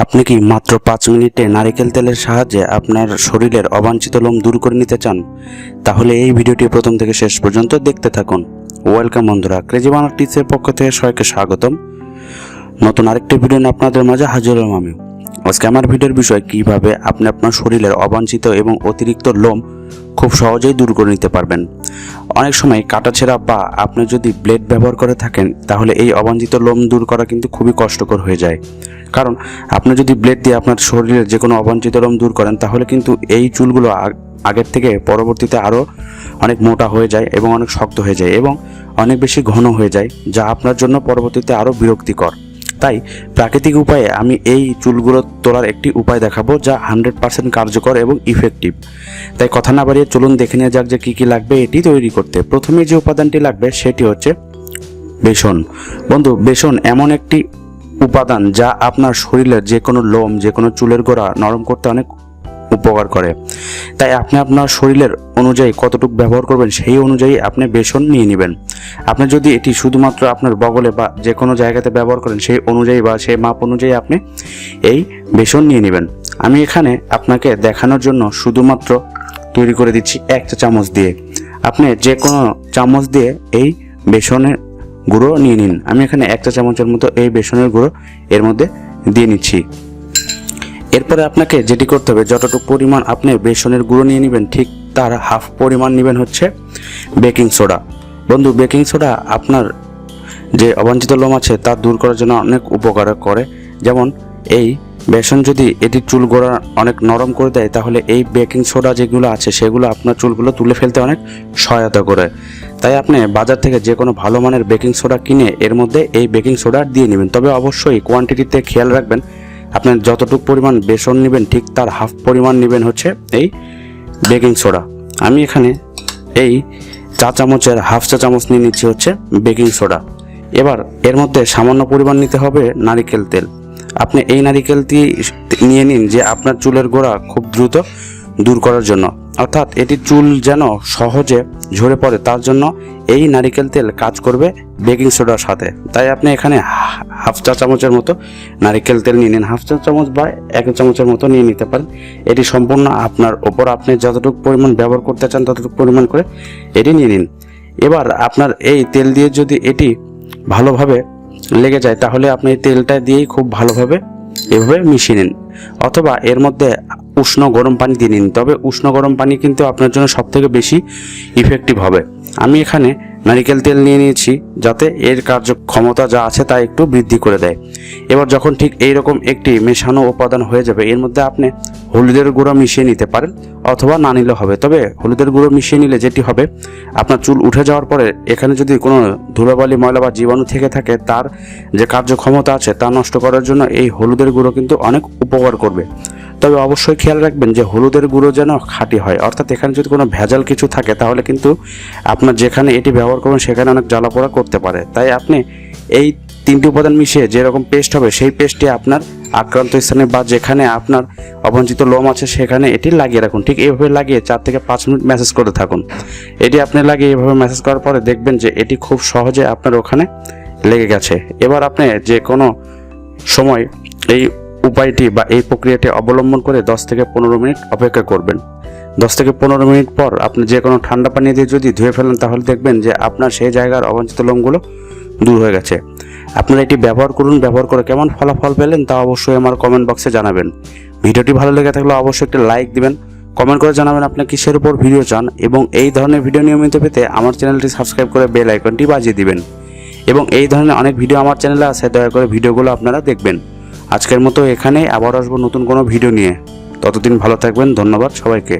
আপনি কি মাত্র পাঁচ মিনিটে নারিকেল তেলের সাহায্যে আপনার শরীরের অবাঞ্ছিত লোম দূর করে নিতে চান? তাহলে এই ভিডিওটি প্রথম থেকে শেষ পর্যন্ত দেখতে থাকুন। ওয়েলকাম বন্ধুরা, ক্রেজি বানার টিপসের পক্ষ থেকে সবাইকে স্বাগতম। নতুন আরেকটি ভিডিও নিয়ে আপনাদের মাঝে হাজির হলাম আমি। আজকে আমার ভিডিওর বিষয় কীভাবে আপনি আপনার শরীরের অবাঞ্ছিত এবং অতিরিক্ত লোম খুব সহজেই দূর করে নিতে পারবেন। অনেক সময় কাটাছেঁড়া বা আপনি যদি ব্লেড ব্যবহার করে থাকেন, তাহলে এই অবাঞ্ছিত লোম দূর করা কিন্তু খুবই কষ্টকর হয়ে যায়। কারণ, আপনি যদি ব্লেড দিয়ে আপনার শরীরের যে কোনো অবাঞ্ছিত লোম দূর করেন, তাহলে কিন্তু এই চুলগুলো আগ- আগের থেকে পরবর্তীতে আরও অনেক মোটা হয়ে যায় এবং অনেক শক্ত হয়ে যায় এবং অনেক বেশি ঘন হয়ে যায়, যা আপনার জন্য পরবর্তীতে আরও বিরক্তিকর। তাই প্রাকৃতিক উপায়ে আমি এই চুলগুলো তোলার একটি উপায় দেখাবো যা হান্ড্রেড পার্সেন্ট কার্যকর এবং ইফেক্টিভ তাই কথা না বাড়িয়ে চলুন দেখে নেওয়া যাক যে কী কী লাগবে এটি তৈরি করতে। প্রথমে যে উপাদানটি লাগবে সেটি হচ্ছে বেসন। বন্ধু, বেসন এমন একটি উপাদান যা আপনার শরীরের যে কোনো লোম, যে কোনো চুলের গোড়া নরম করতে অনেক উপকার করে। তাই আপনি আপনার শরীরের অনুযায়ী কতটুকু ব্যবহার করবেন সেই অনুযায়ী আপনি বেসন নিয়ে নেবেন। আপনি যদি এটি শুধুমাত্র আপনার বগলে বা যে কোনো জায়গাতে ব্যবহার করেন, সেই অনুযায়ী বা সেই মাপ অনুযায়ী আপনি এই বেসন নিয়ে নেবেন। আমি এখানে আপনাকে দেখানোর জন্য শুধুমাত্র তৈরি করে দিচ্ছি এক চা চামচ দিয়ে। আপনি যে কোনো চামচ দিয়ে এই বেসনের গুঁড়ো নিয়ে নিন। আমি এখানে এক চা চামচের মতো এই বেসনের গুঁড়ো এর মধ্যে দিয়ে নিচ্ছি। এরপরে আপনাকে যেটি করতে হবে, যতটুকু পরিমাণ আপনি বেসনের গুঁড়ো নিয়ে নেবেন, ঠিক তার হাফ পরিমাণ নেবেন হচ্ছে বেকিং সোডা। বন্ধু, বেকিং সোডা আপনার যে অবাঞ্ছিত লোম আছে, তা দূর করার জন্য অনেক উপকার করে। যেমন এই বেসন যদি এটির চুল গোড়া অনেক নরম করে দেয়, তাহলে এই বেকিং সোডা যেগুলো আছে, সেগুলো আপনার চুলগুলো তুলে ফেলতে অনেক সহায়তা করে। তাই আপনি বাজার থেকে যে কোনো ভালো মানের বেকিং সোডা কিনে এর মধ্যে এই বেকিং সোডা দিয়ে নেবেন। তবে অবশ্যই কোয়ান্টিটিতে খেয়াল রাখবেন আপনার যতটুকু পরিমাণ বেসন নেবেন, ঠিক তার হাফ পরিমাণ নেবেন হচ্ছে এই বেকিং সোডা। আমি এখানে এই চা চামচের হাফ চা চামচ নিয়ে নিচ্ছি হচ্ছে বেকিং সোডা। এবার এর মধ্যে সামান্য পরিমাণ নিতে হবে নারিকেল তেল। আপনি এই নারিকেলটি নিয়ে নিন যে আপনার চুলের গোড়া খুব দ্রুত দূর করার জন্য। অর্থাৎ এটি চুল যেন সহজে ঝরে পড়ে, তার জন্য এই নারিকেল তেল কাজ করবে বেকিং সোডার সাথে। তাই আপনি এখানে হাফ চা চামচের মতো নারিকেল তেল নিয়ে নিন। হাফ চা চামচ বা এক চামচের মতো নিয়ে নিতে পারেন। এটি সম্পূর্ণ আপনার ওপর। আপনি যতটুকু পরিমাণ ব্যবহার করতে চান, ততটুকু পরিমাণ করে এটি নিয়ে নিন। এবার আপনার এই তেল দিয়ে যদি এটি ভালোভাবে লেগে যায়, তাহলে আপনি তেলটা দিয়েই খুব ভালোভাবে এভাবে মিশিয়ে নিন। অথবা এর মধ্যে উষ্ণ গরম পানি দিয়ে নিন। তবে উষ্ণ গরম পানি কিন্তু আপনার জন্য সবথেকে বেশি ইফেক্টিভ হবে। আমি এখানে নারিকেল তেল নিয়ে নিয়েছি, যাতে এর কার্যক্ষমতা যা আছে তা একটু বৃদ্ধি করে দেয়। এবার যখন ঠিক এই রকম একটি মেশানো উপাদান হয়ে যাবে, এর মধ্যে আপনি হলুদের গুঁড়ো মিশিয়ে নিতে পারেন অথবা না নিলে হবে। তবে হলুদের গুঁড়ো মিশিয়ে নিলে যেটি হবে, আপনার চুল উঠে যাওয়ার পরে এখানে যদি কোনো ধুলোবালি ময়লা বা জীবাণু থেকে থাকে, তার যে কার্যক্ষমতা আছে তা নষ্ট করার জন্য এই হলুদের গুঁড়ো কিন্তু অনেক উপকার করবে। তবে অবশ্যই খেয়াল রাখবেন যে হলুদের গুঁড়ো যেন খাঁটি হয়। অর্থাৎ এখানে যদি কোনো ভেজাল কিছু থাকে, তাহলে কিন্তু আপনার যেখানে এটি ব্যবহার করবেন, সেখানে অনেক জ্বালাপোড়া করতে পারে। তাই আপনি এই তিনটি উপাদান মিশিয়ে যেরকম পেস্ট হবে, সেই পেস্টটি আপনার আক্রান্ত স্থানে বা যেখানে আপনার অবঞ্চিত লোম আছে, সেখানে এটি লাগিয়ে রাখুন। ঠিক এইভাবে লাগিয়ে চার থেকে পাঁচ মিনিট ম্যাসেজ করতে থাকুন। এটি আপনি লাগিয়ে এইভাবে ম্যাসেজ করার পরে দেখবেন যে এটি খুব সহজে আপনার ওখানে লেগে গেছে। এবার আপনি যে কোনো সময় এই উপায়টি বা এই প্রক্রিয়াটি অবলম্বন করে দশ থেকে পনেরো মিনিট অপেক্ষা করবেন। দশ থেকে পনেরো মিনিট পর আপনি যে কোনো ঠান্ডা পানি দিয়ে যদি ধুয়ে ফেলেন, তাহলে দেখবেন যে আপনার সেই জায়গার অবাঞ্ছিত লোমগুলো দূর হয়ে গেছে। আপনারা এটি ব্যবহার করুন। ব্যবহার করে কেমন ফলাফল পেলেন তা অবশ্যই আমার কমেন্ট বক্সে জানাবেন। ভিডিওটি ভালো লেগে থাকলে অবশ্যই একটি লাইক দিবেন কমেন্ট করে জানাবেন আপনি কিসের উপর ভিডিও চান এবং এই ধরনের ভিডিও নিয়মিত পেতে আমার চ্যানেলটি সাবস্ক্রাইব করে বেল আইকনটি বাজিয়ে দিবেন। এবং এই ধরনের অনেক ভিডিও আমার চ্যানেলে আছে, দয়া করে ভিডিওগুলো আপনারা দেখবেন। আজকের মতো এখানেই আবার আসব নতুন কোনো ভিডিও নিয়ে। ততদিন ভালো থাকবেন ধন্যবাদ সবাইকে।